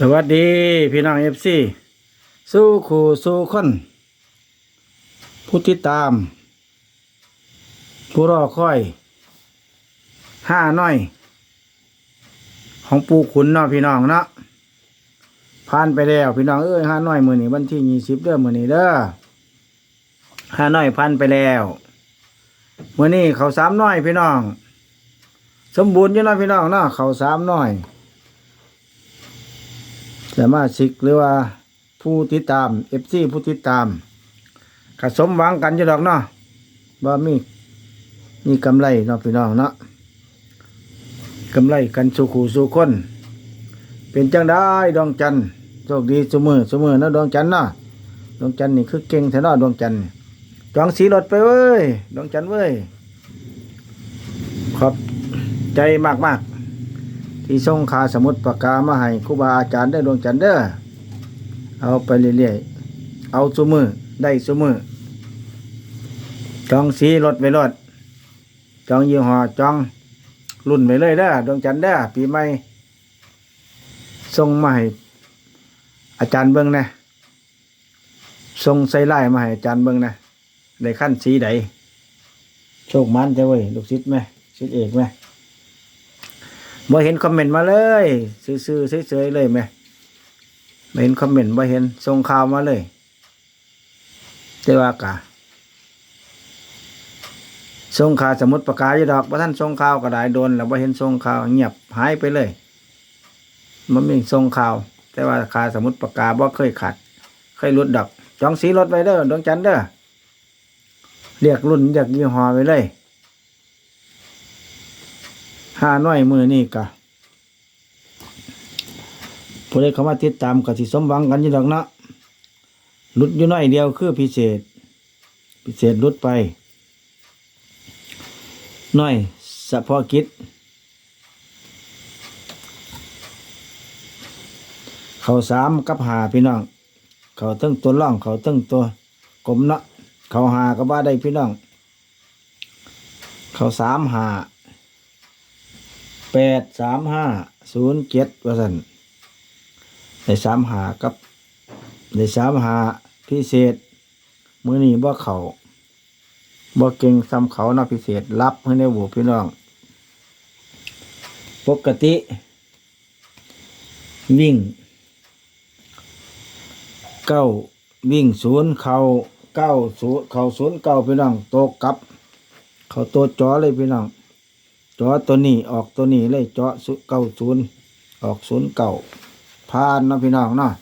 สวัสดีพี่น้องเอฟซีสู้ขู่สู้คนผู้ติดตาม ผู้รอคอย ห้าน้อย ของปูขุนเนาะพี่น้องเนาะผ่านไปแล้วพี่น้องเอ้ยห้าน้อยมือนี้วันที่ยี่สิบเด้อมือนี้เด้อห้าน้อยพันไปแล้วมือนี้เขาสามน้อยพี่น้อง สมบูรณ์อยู่เนาะพี่น้องเนาะเขาสามน้อย สมารถสิกหรือว่าผู้ติดตามเอฟซีผู้ติดตามกสมหวังกันอยู่ดอกเนาะบ่มีมีกำไรเนาะพี่น้องเนาะกำไรกันสู่ขู่สู่คน เป็นจังได้ดวงจันทร์โชคดีสมือสมือเนาะดวงจันทร์เนาะดวงจันทร์นี่คือเก่งแท้เนาะดวงจันทร์จองสีรถไปเว้ยดวงจันทร์เว้ยขอบใจมากมากๆ ที่ส่งคาสมุดปากกามาให้ครูบาอาจารย์ได้ดวงจันทร์เด้อเอาไปเรื่อยๆเอาสมือได้สมือจองสีรถไว้รถจองยี่ห้อจองรุ่นไปเลยเด้อดวงจันทร์เด้อปีใหม่ส่งมาให้อาจารย์เบิ้งนะส่งใส่ไล่มาให้อาจารย์เบิ้งนะได้ขั้นสีใดโชคมันจะเว้ยลูกศิษย์ไหมศิษย์เอกไหม บ่เห็นคอมเมนต์มาเลยซื่อๆเฉยๆเลยแม่บ่เห็นคอมเมนต์บ่เห็นส่งข่าวมาเลยแต่ว่ากะส่งข่าวสมุดประกาศยดอกบ่าท่านส่งข่าวก็ได้โดนแล้วบ่เห็นส่งข่าวเงียบหายไปเลยมันมีส่งข่าว แต่ว่าข่าวสมุดประกาศบ่เคยขาดเคยลดดอกจองสีรถไว้เด้อดวงจันทร์เด้อเรียกรุ่นเรียกยี่ห้อไว้เลย ห้าน้อยมือนี่กะผู้ใดเข้ามาติดตามก็สิสมหวังกันอยู่ดอกเนาะหลุดอยู่น้อยเดียวคือพิเศษ พิเศษหลุดไปน้อยเฉพาะกิจเขาสามกับหาพี่น้อง เขาตั้งตัวล่อง เขาตั้งตัวกลมเนาะเขาหาก็บ้าได้พี่น้อง เขาสามหา แปดสามห้าศูนย์เจ็ดว่าสันในสามหากับในสามหาพิเศษมือนี้บ่เขาบ่เก่งซ้ำเขาเนาะพิเศษรับให้ในหูพี่น้อง ปกติ วิ่งเก้าวิ่งศูนย์เขาเก้าศูนย์เขาศูนย์เก้าพี่น้องโตกลับ เขาโตจอเลยพี่น้อง จอตัวนี้ออกตัวนี้เลยเจาะเก้าศูนย์ออกศูนย์เก่าผ่านนะพี่น้องเนาะ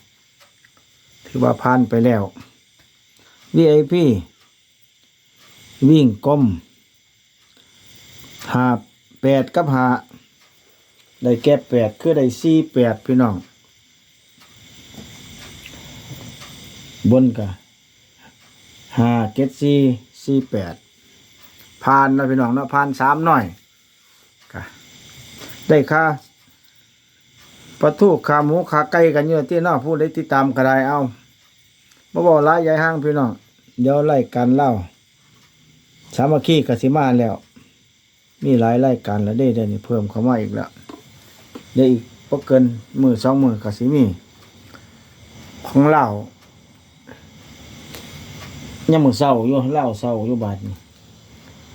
ถือว่าผ่านไปแล้ว VIP วิ่งกลมหาแปดกับหาได้แก้แปดคือได้สี่แปดพี่น้อง บนกะหาเจ็ดสี่สี่แปดผ่านนะพี่น้องเนาะผ่านสามหน่อย ได้ค่าปลาทูขาหมูขาไก่กันเยอะที่น้าผู้ใดติดตามก็ได้เอาบ่บอกหลายยายห้างพี่น้องเดี๋ยวไล่การเล่า สามัคคีกสิมาแล้ว มีหลายรายการแล้วได้เดี๋ยวนี้เพิ่มเข้ามาอีกแล้วเดี๋ยวอีกบ่เกินมือสองมือกสิมี ของเล่ายังมือเศร้าอยู่เล่าเศร้าอยู่บาดนี้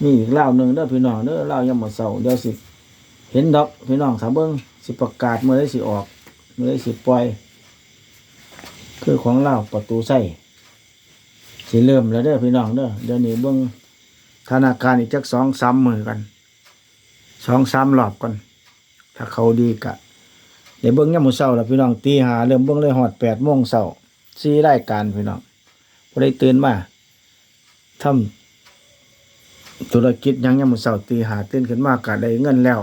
มีอีกเล่าหนึ่งเด้อพี่น้องเด้อเล่ายามหมดเสาเดี๋ยวสิ เห็นดอกพี่น้องถ้าเบิ้งสิประกาศเมื่อไรสิออก เมื่อไรสิปล่อย คือของเล่าประตูใส่สิเริ่มแล้วเด้อพี่น้องเด้อเดี๋ยวนี้เบิ้งธนาคารอีกจักสองสามมือกันสองสามรอบกันถ้าเขาดีกะเดี๋ยวเบิ้งยามมือเช้าแล้วพี่น้องตีหาเริ่มเบิ้งเลยหอดแปดโมงเช้าสี่รายการพี่น้องพอได้ตื่นมาทำธุรกิจยังยามมือเช้าตีหาตื่นขึ้นมาก็ได้เงินแล้ว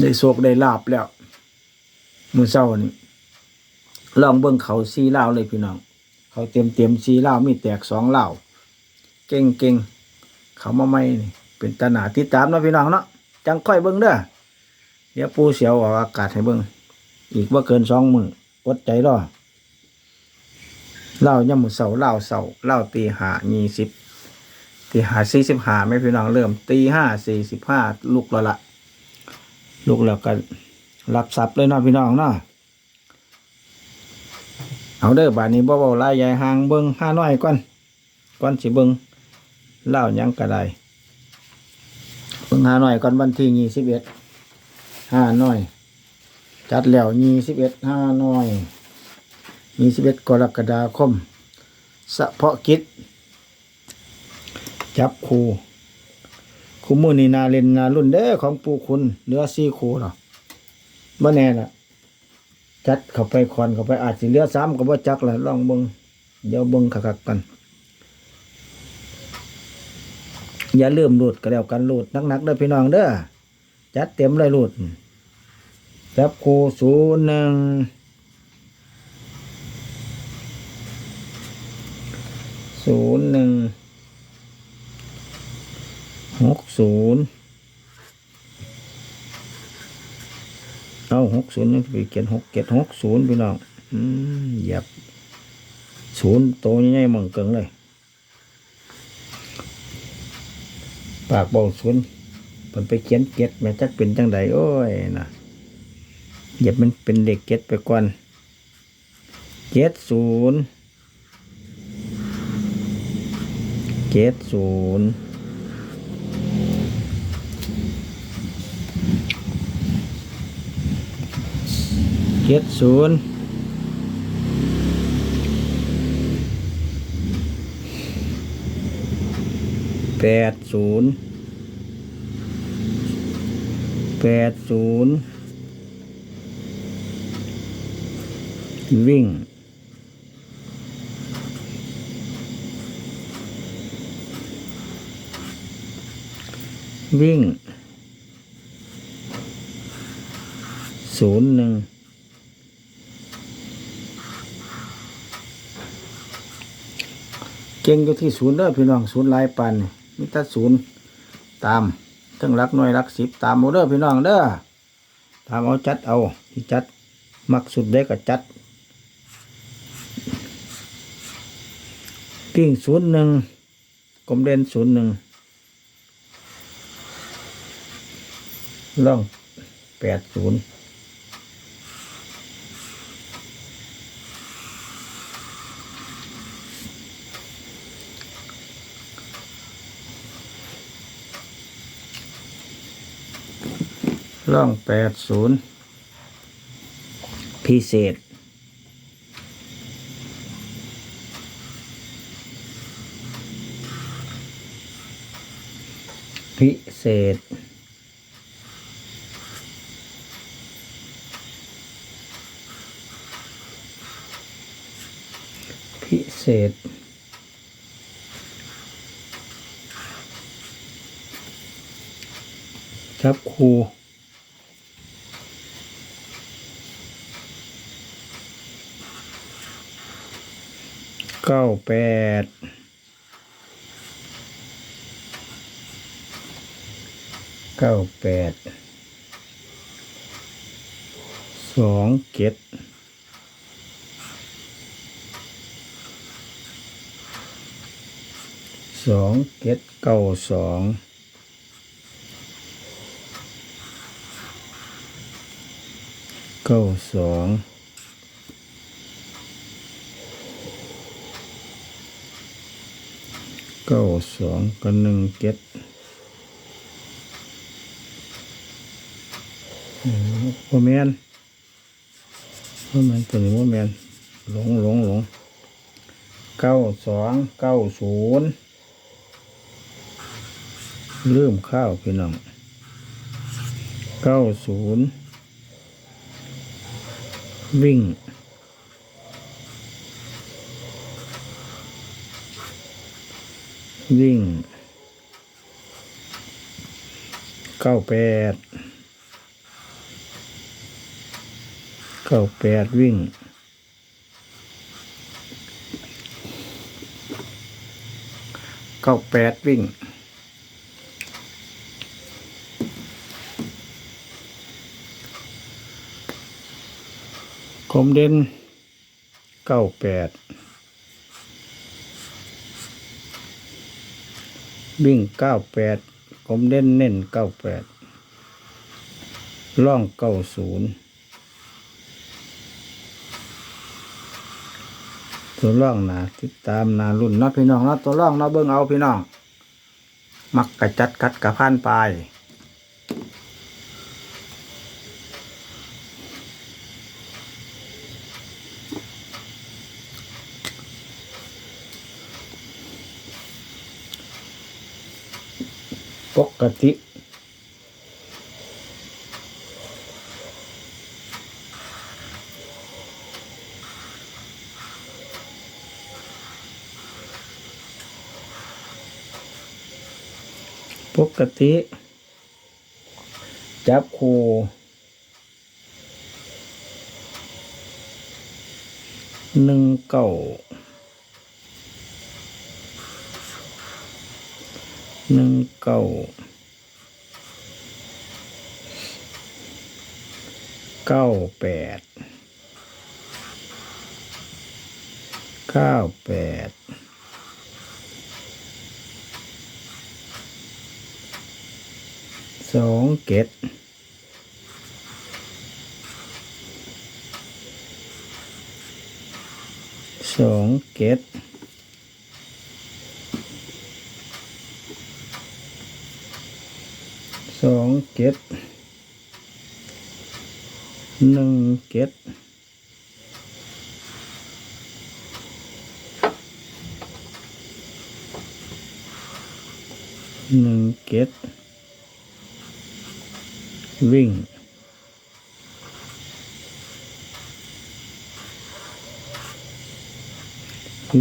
ได้โชคได้ลาบแล้วมือเช้านี่ลองเบิ่งเขาซีเลาเลยพี่น้อง เขาเต็มเต็มซีเลามีแตกสองเลาเก่งเก่งเขามาใหม่นี่ เป็นตาหนาติดตามนะพี่น้องเนาะจังค่อยเบิ่งเด้อเดี๋ยวปูเสียวออกอากาศให้เบิ่งอีกว่าเกินสองมืออดใจรอเล่ายามมื้อเช้าเล่าเช้าเล่าตีห้ายี่สิบตีหาสี่สิบห้าไม่พี่น้องเริ่มตีห้าสี่สิบห้าลุกแล้วละ ลุกแล้วก็รับทรัพย์เลยเนาะพี่น้องเนาะเอาเด้อบาดนี้บ่เว้าลายใหญ่ห่างเบิ่งห้าน้อยก่อนก่อนสิเบิ่งเล่ายังก็ได้เบิ่งห้าน้อยก่อนวันที่ยี่สิบเอ็ดห้าน้อย จัดแล้วยี่สิบเอ็ดห้าน้อยยี่สิบเอ็ดกรกฎาคมเฉพาะกิจจับครู ครูมือนี่นาเล่นนารุ่นเด้อของปู่คุณเหลือสี่ครูหรอบ่แน่ล่ะ จัดเข้าไปคอนเข้าไปอาจสิเหลือสามก็บ่จักล่ะลองเบิ่งเดี๋ยวเบิ่งคักๆกันอย่าลืมรูดก็แล้วกันรูดนักๆเด้อพี่น้องเด้อจัดเต็มเลยรูดจับคูศูนย์หนึ่งศูนย์หนึ่ง หกศูนย์เอาหกศูนย์ยังไปเขียนหกเจ็ดหกศูนย์พี่น้องอืมหยียบศูนย์โตใหญ่ๆมังเกิงเลย ปากบอกศูนย์มันไปเขียนเจ็ดแม่จักเป็นจังใดโอ้ยนะหยียบมันเป็นเด็กเจ็ดไปก่อนเจ็ดศูนย์เจ็ดศูนย์ เจ็ดศูนย์แปดศูนย์แปดศูนย์วิ่งวิ่งศูนย์หนึ่ง เก่งอยู่ที่ศูนย์เด้อพี่น้องศูนย์ลายปันนี่มีแต่ศูนย์ตามทั้งรักหน่วยรักสิบตามเอาเด้อพี่น้องเด้อตามเอาจัดเอาที่จัดมักสุดได้ก็จัดกิ่งศูนย์หนึ่งกลมเด่นศูนย์หนึ่งล่องแปดศูนย์ ร่องแปดศูนย์พิเศษ พิเศษ พิเศษครับครู เก้าแปดเก้าแปดสองเจ็ดสองเจ็ดเก้าสองเก้าสอง เก้าสองกับหนึ่งเจ็ดโมแมนโมแมนตัวนี้โมแมนหลงหลงหลงเก้าสองเก้าศูนย์ลืมข้าวพี่น้องเก้าศูนย์วิ่ง วิ่งเก้าแปดเก้าแปดวิ่งเก้าแปดวิ่งคมเด่นเก้าแปด วิ่งเก้าแปดผมเล่นเน้นเก้าแปดล่องเก้าศูนย์ตัวล่องนะติดตามนารุ่นนัดพี่น้องนัดตัวล่องเราเบิ้งเอาพี่น้อง มักกระจัดกัดกระพันไป ติ ปกติ จับคูหนึ่งเก้าหนึ่งเก้า เก้าแปดเก้าแปดสองเกตสองเกตสองเกต หนึ่งเกตหนึ่งเกตวิ่ง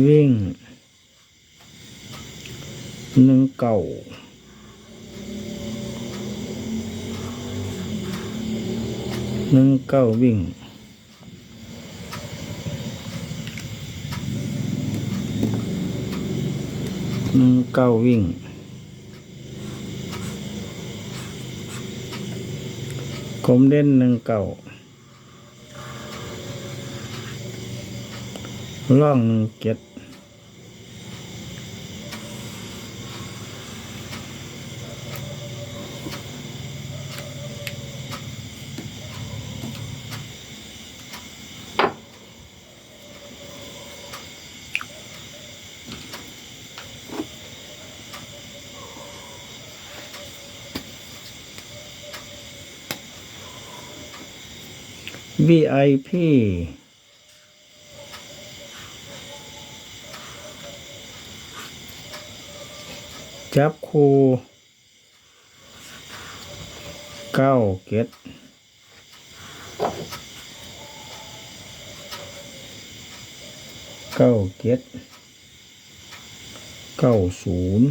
วิ่งหนึ่งเก่า หนึ่งเก้าวิ่งหนึ่งเก้าวิ่งคมเด่นหนึ่งเก่าล่องหนึ่งเก็ด วีไอพีจับคูเก้าเก็ดเก้าเก็ดเก้าศูนย์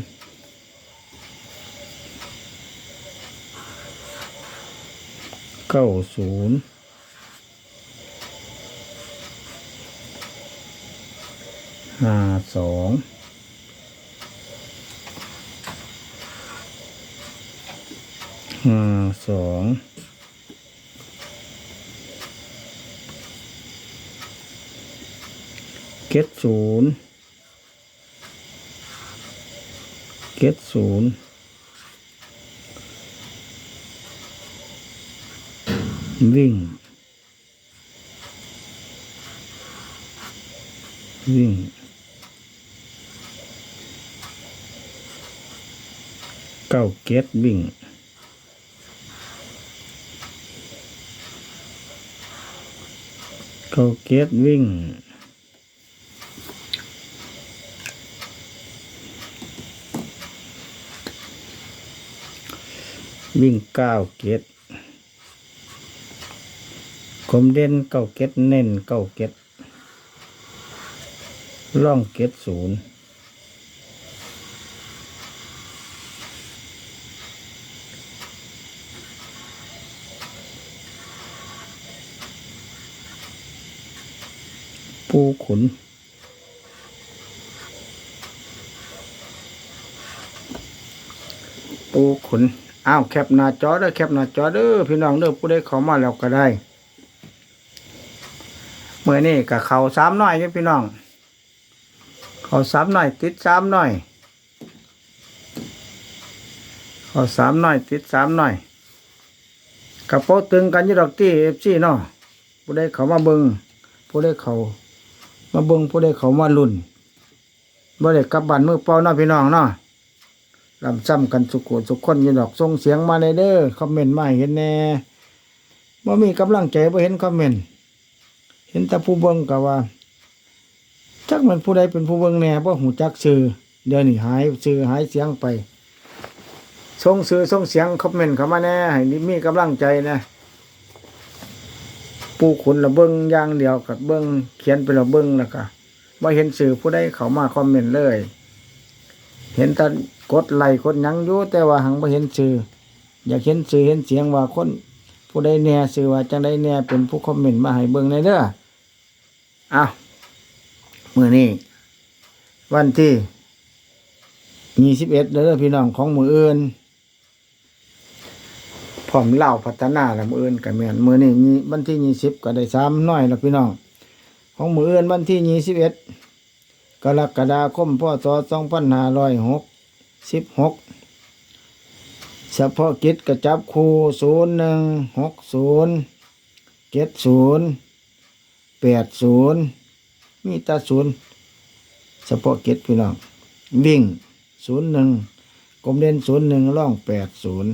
เก้าศูนย์ ห้าสองห้าสองเก็ดศูนย์เก็ดศูนย์วิ่ง วิ่ง เก้าเก็ดวิ่งเก้าเก็ดวิ่งวิ่งเก้าเก็ดคมเด่นเก้าเก็ดเน้นเก้าเก็ดล่องเก็ดศูนย์ ปูขุน ปูขุน อ้าวแคปหน้าจอเด้อแคปหน้าจอเด้อพี่น้องเด้อผู้ใดเข้ามาแล้วก็ได้เมื่อนี้กับเขาสามน้อยอยู่พี่น้อง เขาสามน้อย ติดสามน้อย เขาสามน้อย ติดสามน้อยกระโปงตึงกันยู่ดอกตี้เอฟซีเนาะผู้ใดเขามาเบิงผู้ใดเขา มาเบิ่งผู้ใดเขามาลุ่นบ่ได้กลับบ้านมือเปล่าเนาะพี่น้องเนาะลำซ้ำกันสุขุสุขคนอยู่ดอกส่งเสียงมาในเด้อคอมเมนต์มาเห็นแน่บ่มีกำลังใจบ่เห็นคอมเมนต์เห็นแต่ผู้เบิ่งก็ว่าจักมันผู้ใดเป็นผู้เบิ่งแน่บ่หูจักชื่อเดี๋ยวนี้หายชื่อหายเสียงไปส่งชื่อส่งเสียงคอมเมนต์เข้ามาแน่ให้มีกำลังใจนะ ปูขุนละเบิ้งอย่างเดียวกับเบิ้งเขียนไปละเบิ้งแล้วก็บ่เห็นสื่อผู้ใดเขามาคอมเมนต์เลย เห็นแต่กดไลค์กดยังยู่แต่ว่าหังบ่เห็นสื่ออยากเห็นสื่อเห็นเสียงว่าคนผู้ใดแน่สื่อว่าจังใดแน่เป็นผู้คอมเมนต์มาให้เบิ้งในเด้ออ้าวมือนี้วันที่ยี่สิบเอ็ดเด้อพี่น้องของมืออื่น ร้อมเล่าพัฒนาล้วมืออื่นกับแม่นมือนี่วันที่ยี่สิบก็ได้สามน้อยแล้วพี่น้อง ของมืออื่นวันที่ยี่สิบเอ็ดกรกฎาคมพศสองพันห้าร้อยหกสิบหกเฉพาะกิจกระจับคูศูนย์หนึ่งหกศูนย์เจ็ดศูนย์แปดศูนย์มีตาศูนย์เฉพาะกิจพี่น้อง วิ่งศูนย์หนึ่งกลมเด่นศูนย์หนึ่งล่องแปดศูนย์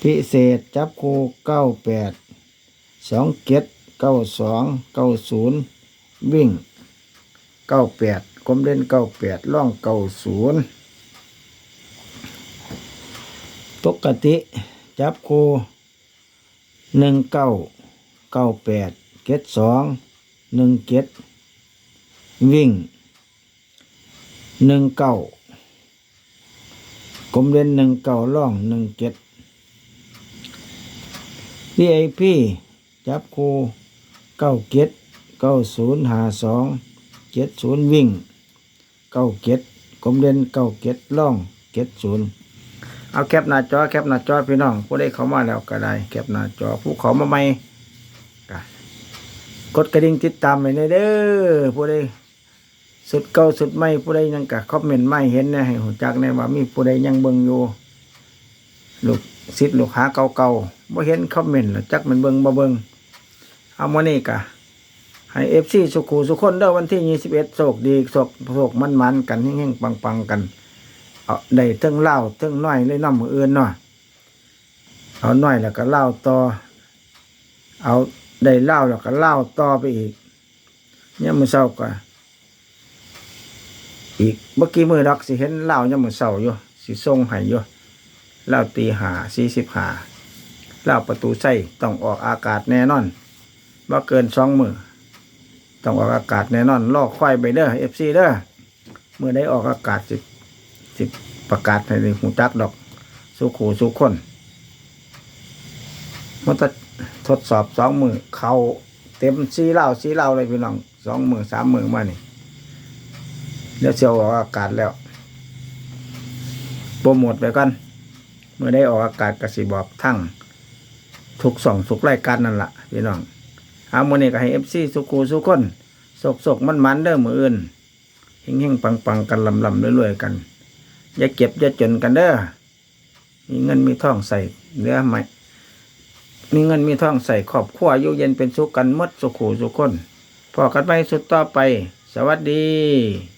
พิเศษจับคู่เก้าแปดสองเจ็ดเก้าสองเก้าศูนย์วิ่งเก้าแปดกลมเล่นเก้าแปดล่องเก้าศูนย์ปกติจับคู่หนึ่งเก้าเก้าแปดเจ็ดสองหนึ่งเจ็ดวิ่งหนึ่งเก้ากลมเล่นหนึ่งเก้าล่องหนึ่งเจ็ด VIP จับคูเก้าเจ็ดเก้าศูนย์หาสองเจ็ดศูนย์วิ่งเก้าเจ็ดกลมเด่นเก้าเจ็ดล่องเจ็ดศูนย์เอาแคปหน้าจอแคปหน้าจอพี่น้องผู้ได้เข้ามาแล้วก็ได้แคปหน้าจอผู้เขามาใหม่กกดกระดิ่งติดตามไปในเด้อผู้ใดสุดเก่าสุดใหม่ผู้ใดยังกะคอมเมนต์ไม่เห็นนะให้หูจักแน่ว่ามีผู้ใดยังเบิ่งอยู่ลูกศิษย์ลูกหาเก่าๆ บ่เห็นคอมเมนต์ล้วจักมันเบิงบ่เบิงเอามานี่กะให้เอฟซีสุขูสุคนเด้อวันที่ยี่สิบเอ็ดโศกดีโศกโศกมันมันกันแห้งๆปังๆกัน เอาได้เทั้งเล่าเทั้งน้อยเลยน้ำมืออื่นเนาะเอาน้อยแล้วก็เล่าต่อ เอาได้เล่าแล้วก็เล่าต่อไปอีก เนี่ยมมือเศร้าก็อีกเมื่อกี้มือดอกสิเห็นเล่าเนี่ยมมือเศร้าอยู่สิส่งให้อยู่เล่าตีหาสี่สิบหา เล่าประตูใส่ต้องออกอากาศแน่นอนว่าเกินสองมือต้องออกอากาศแน่นอนลอกควายไปเด้อเอฟซีเด้อเมื่อได้ออกอากาศสิบสิบประกาศให้หูจักดอก สุขูสุขคนมันจะทดสอบสองมือเขาเต็มสีเหล่าสีเหล่าเลยพี่น้องสองมือสามมือมานี่เดี๋ยวเชียวออกอากาศแล้วโปรโมทไปก่อนเมื่อได้ออกอากาศกสิบอกทั้ง ทุกสองทุกรายการนั่นละพี่น้องเอาโมนี่ก็ให้เอฟซีสุกูสุคนสกสกมันมันเด้อมืออื่นเฮงเฮงปังปังกันลำลำๆรวยๆกัน อย่าเก็บอย่าจนกันเด้อมีเงินมีทองใส่เหลือไหมมีเงินมีทองใส่ครอบครัวอยู่เย็นเป็นสุขกันมดสุขูสุคนพอกันไปสุดต่อไป สวัสดี